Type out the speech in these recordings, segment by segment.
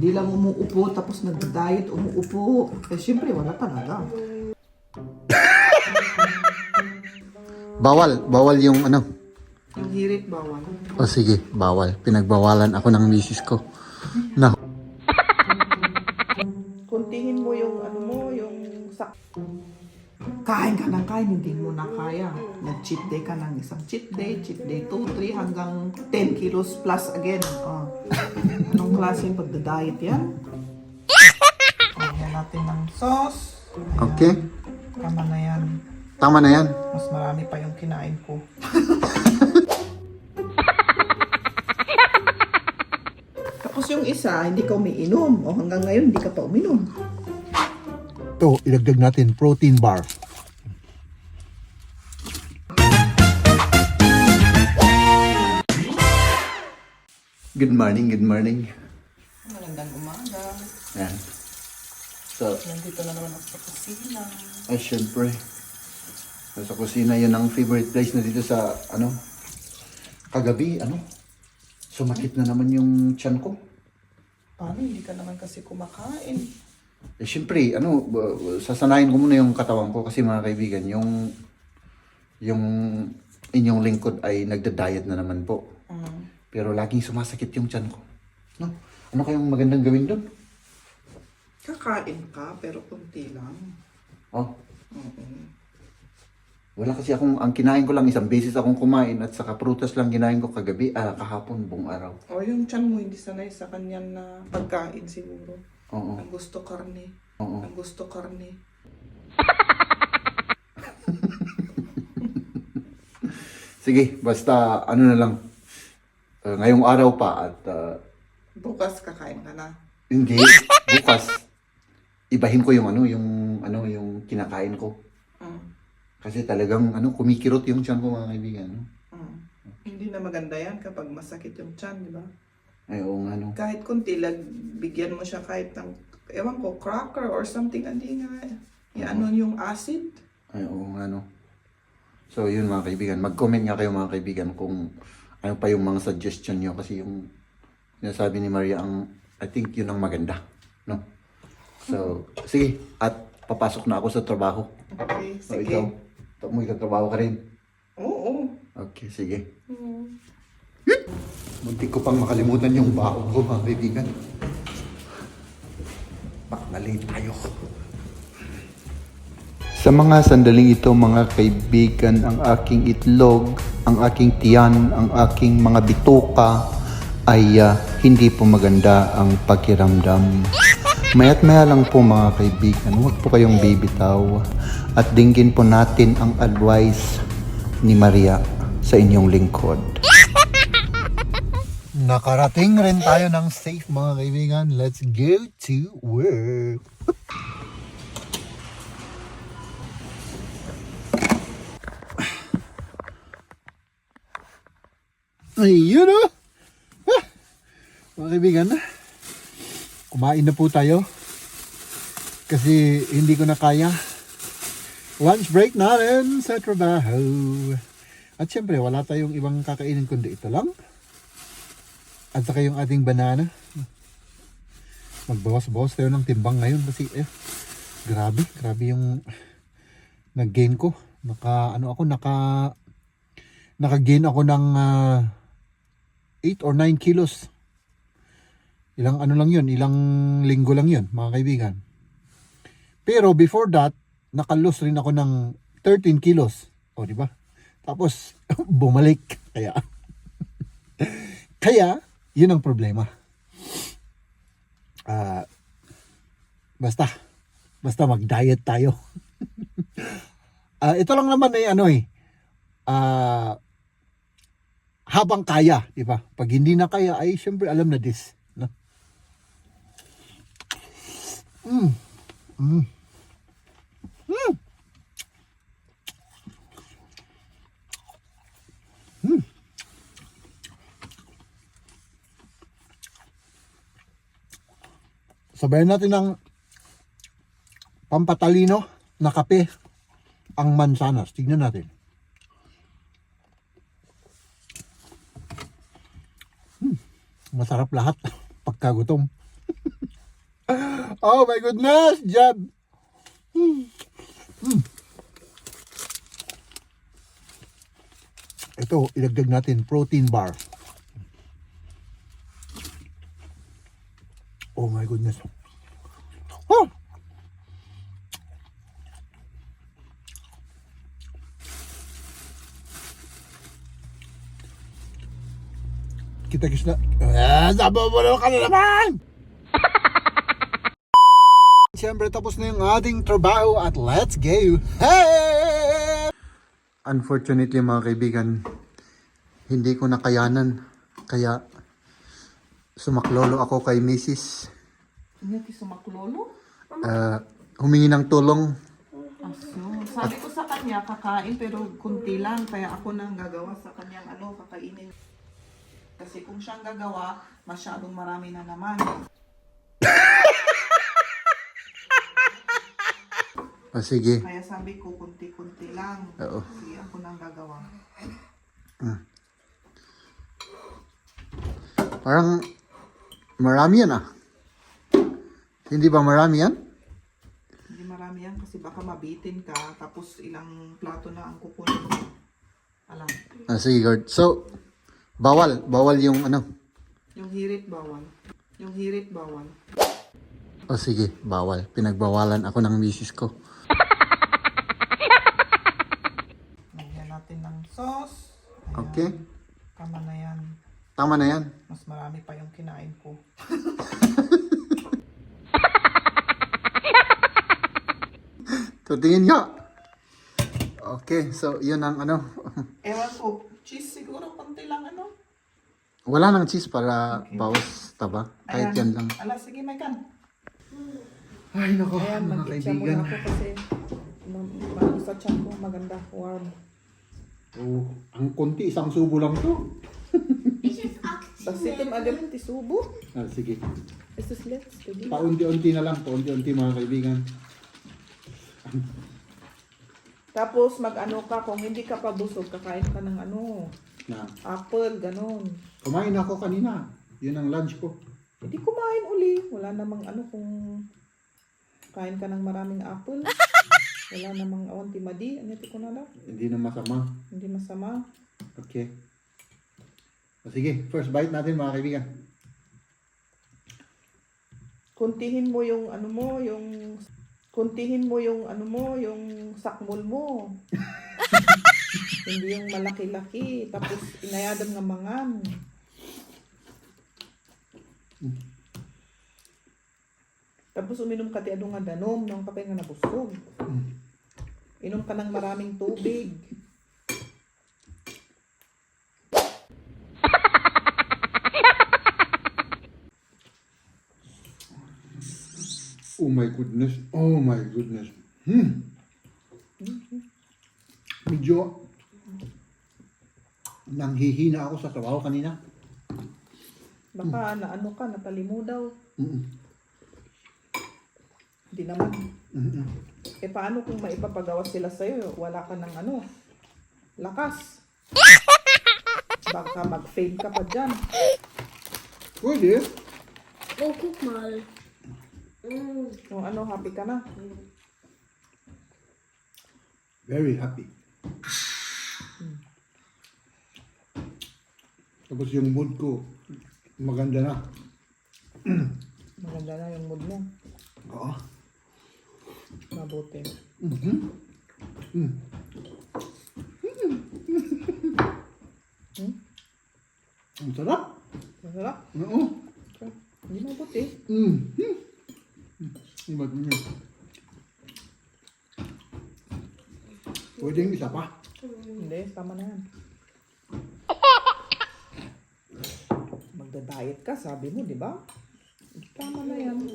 Di lang umuupo tapos nagda-diet, umuupo. Eh syempre wala talaga. Bawal, bawal yung ano. Yung hirit bawal. O sige, bawal. Pinagbawalan ako ng misis ko. Na, Kain ka ng kain, hindi mo na kaya. Nag-cheat day ka ng isang cheat day, cheat day 2, 3, hanggang 10 kilos plus again. Oh. Anong klaseng pagda-diet yan? Lagyan natin ng sauce. okay? Tama na yan. Tama na yan. Mas marami pa yung kinain ko. Tapos yung isa, hindi ka umiinom. O hanggang ngayon, hindi ka pa uminom. Ito, ilagdag natin protein bar. Good morning, good morning. Magandang umaga. Yan. So, Nandito na naman ako sa kusina. ay syempre. Sa kusina, yun ang favorite place na dito sa, ano, kagabi, ano, sumakit na naman yung tiyan ko. Paano? Hindi ka naman kasi kumakain. Eh, syempre, ano, b- sasanayin ko muna yung katawan ko kasi mga kaibigan, yung, yung inyong lingkod ay nagda-diet na naman po. Pero laging sumasakit yung tiyan ko. No? Ano kayong magandang gawin doon? Kakain ka, pero kunti lang. Oh, Oo. wala kasi akong, ang kinain ko lang isang beses akong kumain at saka prutas lang kinain ko kagabi, ah, kahapon, buong araw. O yung tiyan mo, hindi sanay sa kanyan na pagkain siguro. Oo, Ang gusto karne. oo. Ang gusto karne. Sige, basta ano na lang. Ah, ngayong araw pa at ah, Bukas kakain ka na. hindi, bukas, ibahin ko yung ano, yung ano, yung kinakain ko. Mm. Kasi talagang ano, kumikirot yung tiyan ko mga kaibigan. No? Mm. Hindi na maganda yan kapag masakit yung tiyan, di ba? Ay, oo nga no. Kahit kunti lang, bigyan mo siya kahit ng, ewan ko, cracker or something, hindi nga, ano yung acid. Ay, oo nga no. So, yun mga kaibigan. Mag-comment nga kayo mga kaibigan kung ano pa yung mga suggestion nyo. Kasi yung sinasabi ni Maria, ang, I think yun ang maganda. No? So, sige. At papasok na ako sa trabaho. Okay, So, sige. ikaw, ito mo trabaho ka rin. Oo. Okay, sige. Mm. Muntik ko pang makalimutan yung baon ko mga kaibigan. Bak, late tayo. Sa mga sandaling ito mga kaibigan, ang aking itlog, ang aking tiyan, ang aking mga bituka ay ah, hindi po maganda ang pakiramdam. Maya't maya lang po mga kaibigan, huwag po kayong bibitaw at dinggin po natin ang advice ni Maria sa inyong lingkod. Nakarating rin tayo ng safe mga kaibigan. Let's go to work. Ayun o. Ah! Mga kaibigan, kumain na po tayo. Kasi hindi ko na kaya. Lunch break natin sa trabaho. At syempre, wala tayong ibang kakainin kundi ito lang. At saka yung ating banana. Magbawas-bawas tayo ng timbang ngayon kasi eh, grabe, grabe yung nag-gain ko. Naka, ano ako, naka, naka-gain ako ng ah, 8 or 9 kilos. Ilang ano lang yun, ilang linggo lang yun, mga kaibigan. Pero before that, naka-lose rin ako ng 13 kilos. O, di ba? Tapos, bumalik. Kaya, kaya, yun ang problema. Ah, basta, basta mag-diet tayo. Ah, ito lang naman ay ano eh, ah, habang kaya, di ba? Pag hindi na kaya, ay syempre alam na this. No? Mm. Mm. Mm. Mm. Sabayan natin ng pampatalino na kape ang mansanas. Tignan natin. Masarap lahat pagkagutom. Oh my goodness, Jab. Mm. Mm. Ito, ilagdag natin protein bar. Oh my goodness. Oh! Kita kis na. Ah, nababaw ka na naman! Siyempre, tapos na yung ating trabaho at let's go! Hey! Unfortunately, mga kaibigan, hindi ko nakayanan. Kaya, sumaklolo ako kay Mrs. Hindi sumaklolo. Uh, humingi ng tulong. Aso. Sabi ko sa kanya, kakain pero kunti lang. Kaya ako nang gagawa sa kanyang ano, kakainin. Kasi kung siyang gagawa, masyadong marami na naman. Ah, sige. Kaya sabi ko, kunti-kunti lang. Oo. Sige, ako nang gagawa. Parang marami yan ah. Hindi ba marami yan? Hindi marami yan kasi baka mabitin ka tapos ilang plato na ang kukunin mo. Alam. Ah, sige, guard. So, bawal. Bawal yung ano. Yung hirit bawal. Yung hirit bawal. O sige, bawal. Pinagbawalan ako ng misis ko. Lagyan natin ng sauce. Ayan. Okay. Tama na yan. Tama na yan. Mas marami pa yung kinain ko. Tutingin nga. Okay, so yun ang ano. Ewan ko, cheese siguro konti lang ano. Wala nang cheese para bawas taba. Kahit yan lang. Ala, sige, may kan. Ay, nako, Ayan, mag-itcha muna ako kasi ma- ma- sa chan ko maganda, warm. Oh, ang konti, isang subo lang to. Tapos ito, agamin, tisubo. Ah, sige. Ito sila, steady. Paunti-unti na lang, paunti-unti mga kaibigan. Tapos mag-ano ka, kung hindi ka pa busog, kakain ka ng ano, Na, apple, ganon. kumain ako kanina. Yun ang lunch ko. Hindi kumain uli. Wala namang ano kung kain ka ng maraming apple. Wala namang awan timadi. Ano ito ko na lang? Hindi na masama. Hindi masama. Okay. O sige, first bite natin mga kaibigan. Kuntihin mo yung ano mo, yung kuntihin mo yung ano mo, yung sakmol mo. Hindi yung malaki-laki. Tapos inayadam nga mangan. Tapos uminom ka ti ano nga danom, nung kapay nga nabusog. Inom ka ng maraming tubig. Oh my goodness. Oh my goodness. Hmm. Medyo nanghihina ako sa trabaho kanina. Baka na ano ka, natalimu daw. Mm-mm. Hindi naman. Mm-mm. Eh paano kung maipapagawa sila sa'yo? Wala ka ng ano, lakas. Baka mag-fail ka pa dyan. Pwede. Oh, guck mal. Mm. Kung ano, happy ka na. Very happy. Tapos yung mood ko, maganda na. Maganda na yung mood mo. Oo. Mabuti. Mhm. Mm. Hmm? Ang sarap. Masarap. Oo. Hindi mabuti. Mm. Mm. Iba din yun. Pwedeng isa pa. Hindi, tama na yan. Magda-diet ka, sabi mo, di ba? Tama na yan.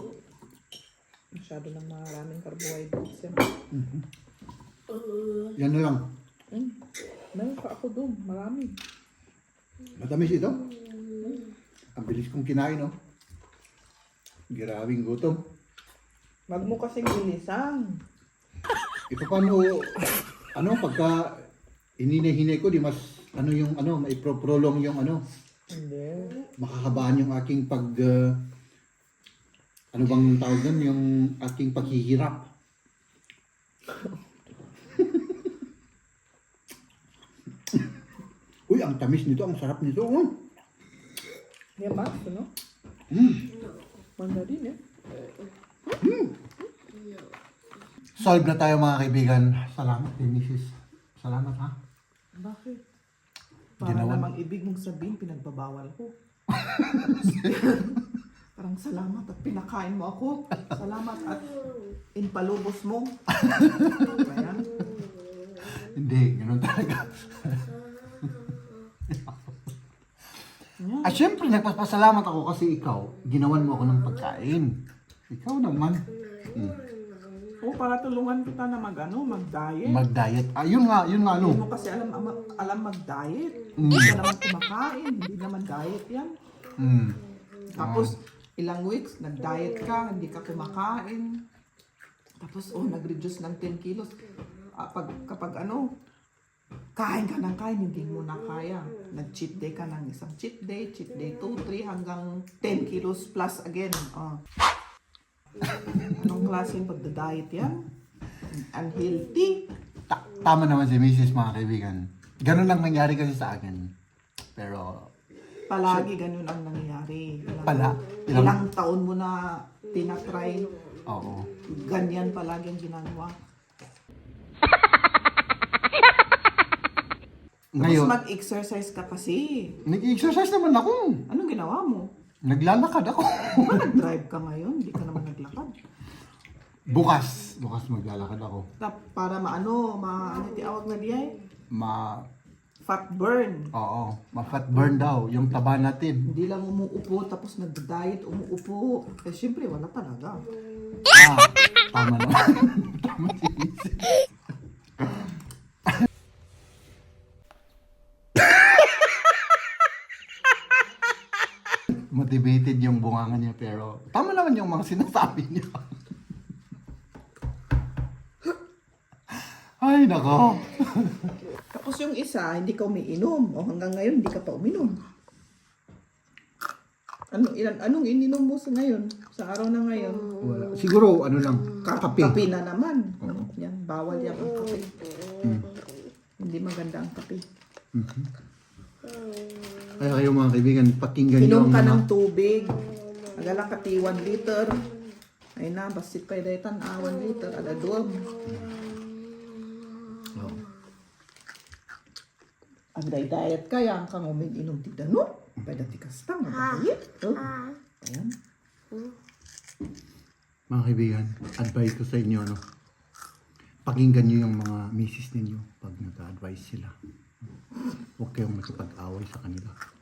Masyado ng maraming carbohydrates yan. Yan na lang. Hmm. Meron pa ako doon, marami. Matamis ito. Ang bilis kong kinain, oh. Grabing gutom. Wag mo kasing bilisan. Ito paano, ano, pagka hinay-hinay ko, di mas, ano yung, ano, maiproprolong yung, ano, Hindi. makakabaan yung aking pag, uh, ano bang tawag doon? Yung aking paghihirap. Uy, ang tamis nito, ang sarap nito. Oh. Yan ba? Ano? Mm. Manda din eh. Solve na tayo mga kaibigan. Salamat, Mrs. Salamat ha. Bakit? Para Ginawa- namang ibig mong sabihin, pinagbabawal ko. Parang salamat at pinakain mo ako. Salamat at inpalubos mo. Ayan. Hindi, ganun talaga. Yan. At syempre, nagpapasalamat ako kasi ikaw, ginawan mo ako ng pagkain. Ikaw naman. Mm. Oo, para tulungan kita na mag, ano, mag-diet. Mag-diet. Ah, yun nga, yun nga Hindi ano. mo kasi alam, ama- alam mag-diet. Mm. Hindi ka naman kumakain. Hindi naman diet yan. Mm. Tapos, ilang weeks, nag-diet ka, hindi ka kumakain. Tapos, oh, nag-reduce ng 10 kilos. Ah, pag, kapag ano, kain ka ng kain, hindi mo na kaya. Nag-cheat day ka ng isang cheat day, cheat day 2, 3, hanggang 10 kilos plus again. Oh. Anong klaseng pagda-diet yan? Unhealthy. Ta- tama naman si Mrs. mga kaibigan. Ganun lang nangyari kasi sa akin. Pero, Palagi ganun ang nangyayari. Ilang, Pala? Ilang, Ilang- taon mo na tinatry, oo. ganyan palagi ang ginagawa. Ngayon, Tapos mag-exercise ka kasi. nag-exercise naman ako. Anong ginawa mo? Naglalakad ako. Di ba nag-drive ka ngayon? Hindi ka naman naglakad. bukas. Bukas maglalakad ako. Tap, para maano, ma, ano tawag na diay? Ma, Fat burn. oo, ma-fat burn daw. Yung taba natin. Hindi lang umuupo, tapos nag-diet, umuupo. Eh, syempre, wala talaga. Ah, tama naman. tama si Mrs. Motivated yung bunganga niya pero tama naman yung mga sinasabi niya. Ay, nako. Tapos yung isa, hindi ka umiinom. O hanggang ngayon, hindi ka pa uminom. Ano, ilan, anong ininom mo sa ngayon? Sa araw na ngayon? Wala. Siguro, ano lang, Ka- kape. kape na naman. Yan, bawal yan ang kape. Hindi maganda ang kape. Kaya kayo mga kaibigan, pakinggan niyo Inom ang ka mga... ng tubig. Agala ka ti 1 liter. Ay na, basit pa daytan ah, 1 liter. Duwam. Oh. Ang diet ka yan, kang umiinom ti dano. Pwede ti kastang, mag-diet. Oh. Ayan. Mga kaibigan, advice ko sa inyo, ano, pakinggan nyo yung mga misis ninyo pag nag-advise sila. Huwag kayong makipag-away sa kanila.